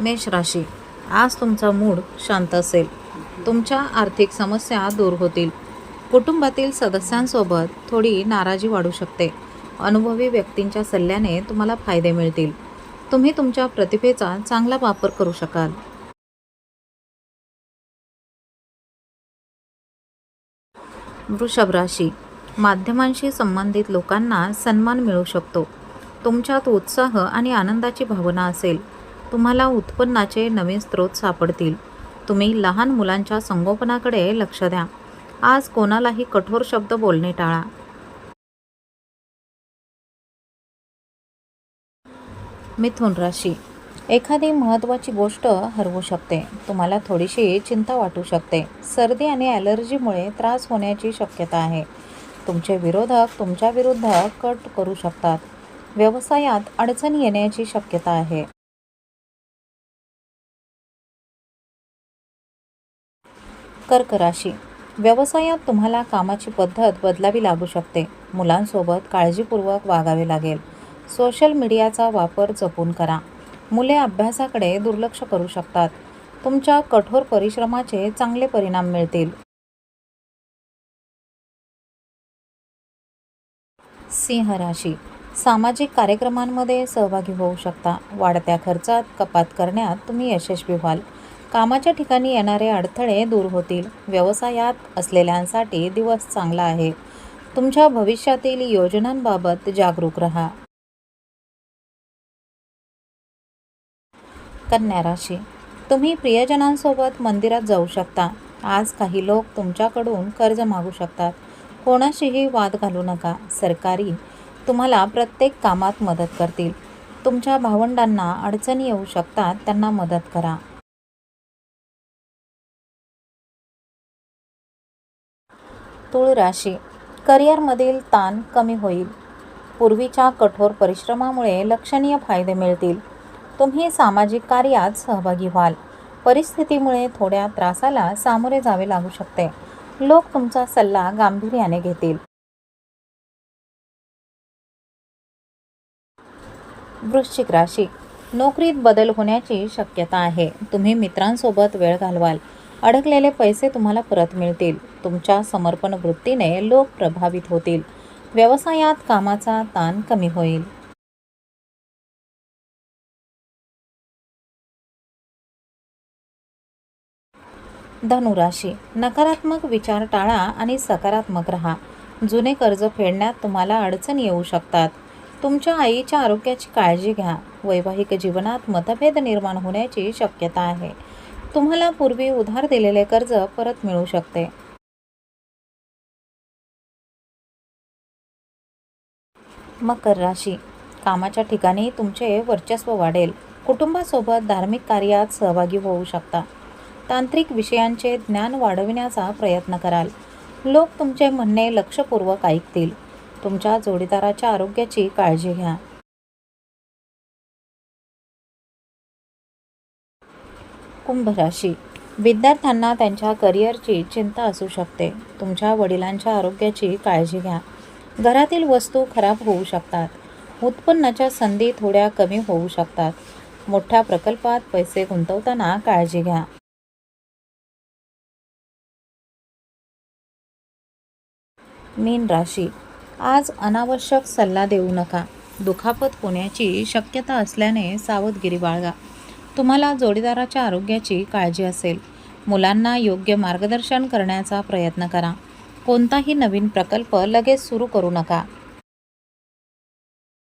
मेष राशी. आज तुमचा मूड शांत असेल. तुमच्या आर्थिक समस्या दूर होतील. कुटुंबातील सदस्यांसोबत थोडी नाराजी वाढू शकते. अनुभवी व्यक्तींच्या सल्ल्याने तुम्हाला फायदे मिळतील. तुम्ही तुमच्या प्रतिभेचा चांगला वापर करू शकाल. वृषभ राशी. माध्यमांशी संबंधित लोकांना सन्मान मिळू शकतो. तुमच्यात उत्साह आणि आनंदाची भावना असेल. तुम्हाला उत्पन्नाचे नवीन स्रोत सापडतील. तुम्ही लहान मुलांच्या संगोपनाकडे लक्ष द्या. आज कोणालाही कठोर शब्द बोलणे टाळा. मिथुन राशी. एखादी महत्त्वाची गोष्ट हरवू शकते. तुम्हाला थोडीशी चिंता वाटू शकते. सर्दी आणि ॲलर्जीमुळे त्रास होण्याची शक्यता आहे. तुमचे विरोधक तुमच्या विरुद्ध कट करू शकतात. व्यवसायात अडचण येण्याची शक्यता आहे. कर्क राशी व्यवसायात तुम्हाला कामाची पद्धत बदलावी लागू शकते. मुलांसोबत काळजीपूर्वक वागावे लागेल. सोशल मीडियाचा वापर जपून करा. मुले अभ्यासाकडे दुर्लक्ष करू शकतात. तुमच्या कठोर परिश्रमाचे चांगले परिणाम मिळतील. सिंह राशी. सामाजिक कार्यक्रमांमध्ये सहभागी होऊ शकता. वाढत्या खर्चात कपात करण्यात तुम्ही यशस्वी व्हाल. कामाच्या ठिकाणी येणारे अडथळे दूर होतील. व्यवसायात असलेल्यांसाठी दिवस चांगला आहे. तुमच्या भविष्यातील योजनांबाबत जागरूक रहा. कन्या राशी. तुम्ही प्रियजनांसोबत मंदिरात जाऊ शकता. आज काही लोक तुमच्याकडून कर्ज मागू शकतात. कोणाशीही वाद घालू नका. सरकारी तुम्हाला प्रत्येक कामात मदत करतील. तुमच्या भावंडांना अडचणी येऊ शकतात त्यांना मदत करा. तुळ राशी. करिअरमधील ताण कमी होईल. पूर्वीच्या कठोर परिश्रमामुळे लक्षणीय फायदे मिळतील. तुम्ही सामाजिक कार्यात सहभागी व्हाल. परिस्थितीमुळे थोड्या त्रासाला सामोरे जावे लागू शकते. लोक तुमचा सल्ला गांभीर्याने घेतील. वृश्चिक राशी. नोकरीत बदल होण्याची शक्यता आहे. तुम्ही मित्रांसोबत वेळ घालवाल. अडकलेले पैसे तुम्हाला परत मिळतील. तुमच्या समर्पण वृत्तीने लोक प्रभावित होतील. व्यवसायात कामाचा ताण कमी होईल. धनुराशी नकारात्मक विचार टाळा आणि सकारात्मक रहा. जुने कर्ज फेडण्यात तुम्हाला अडचण येऊ शकतात. तुमच्या आईच्या आरोग्याची काळजी घ्या. वैवाहिक जीवनात मतभेद निर्माण होण्याची शक्यता आहे. तुम्हाला पूर्वी उधार दिलेले कर्ज परत मिळू शकते. मकर राशी. कामाच्या ठिकाणी तुमचे वर्चस्व वाढेल. कुटुंबासोबत धार्मिक कार्यात सहभागी होऊ शकता. तांत्रिक विषयांचे ज्ञान वाढविण्याचा प्रयत्न कराल. लोक तुमचे म्हणणे लक्षपूर्वक ऐकतील. तुमच्या जोडीदाराच्या आरोग्याची काळजी घ्या. कुंभराशी विद्यार्थ्यांना त्यांच्या करिअरची चिंता असू शकते. तुमच्या वडिलांच्या आरोग्याची काळजी घ्या. घरातील वस्तू खराब होऊ शकतात. उत्पन्नाच्या संधी थोड्या कमी होऊ शकतात. मोठ्या प्रकल्पात पैसे गुंतवताना काळजी घ्या. मीन राशी. आज अनावश्यक सल्ला देऊ नका. दुखापत होण्याची शक्यता असल्याने सावधगिरी बाळगा. तुम्हाला जोडीदाराच्या आरोग्याची काळजी असेल. मुलांना योग्य मार्गदर्शन करण्याचा प्रयत्न करा. कोणताही नवीन प्रकल्प लगेच सुरू करू नका.